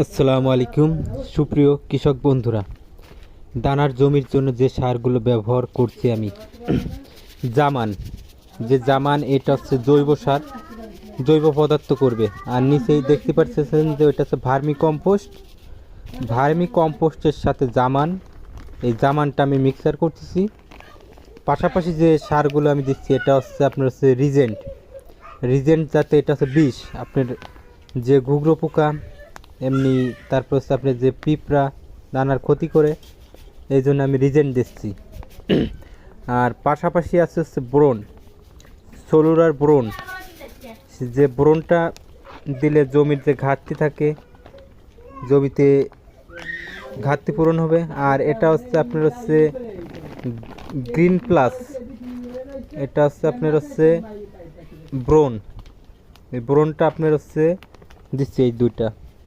আসসালামু আলাইকুম। সুপ্রিয় কৃষক বন্ধুরা, দানার জমির জন্য যে সারগুলো ব্যবহার করছি আমি, জামান। যে জামান, এটা হচ্ছে জৈব সার, জৈব পদার্থ করবে। আর নিচেই দেখতে পাচ্ছেন যে ওইটা হচ্ছে ভার্মি কম্পোস্ট। ভার্মি কম্পোস্টের সাথে জামান, এই জামানটা আমি মিক্সার করতেছি। পাশাপাশি যে সারগুলো আমি দিচ্ছি, এটা হচ্ছে আপনার হচ্ছে রিজেন্ট। রিজেন্ট যাতে এটা হচ্ছে বিষ, আপনার যে ঘুঘরো পোকা এমনি তারপর হচ্ছে আপনার যে পিঁপড়া দানার ক্ষতি করে এই জন্য আমি রিজেন্ট দিচ্ছি। আর পাশাপাশি আছে হচ্ছে ব্রোন সোলুরার ব্রোন যে ব্রোনটা দিলে জমির যে ঘাটতি থাকে, জমিতে ঘাটতি পূরণ হবে। আর এটা হচ্ছে আপনার হচ্ছে গ্রিন প্লাস। এটা হচ্ছে আপনার হচ্ছে ব্রোন এই ব্রোনটা আপনার হচ্ছে দিচ্ছে এই দুইটা।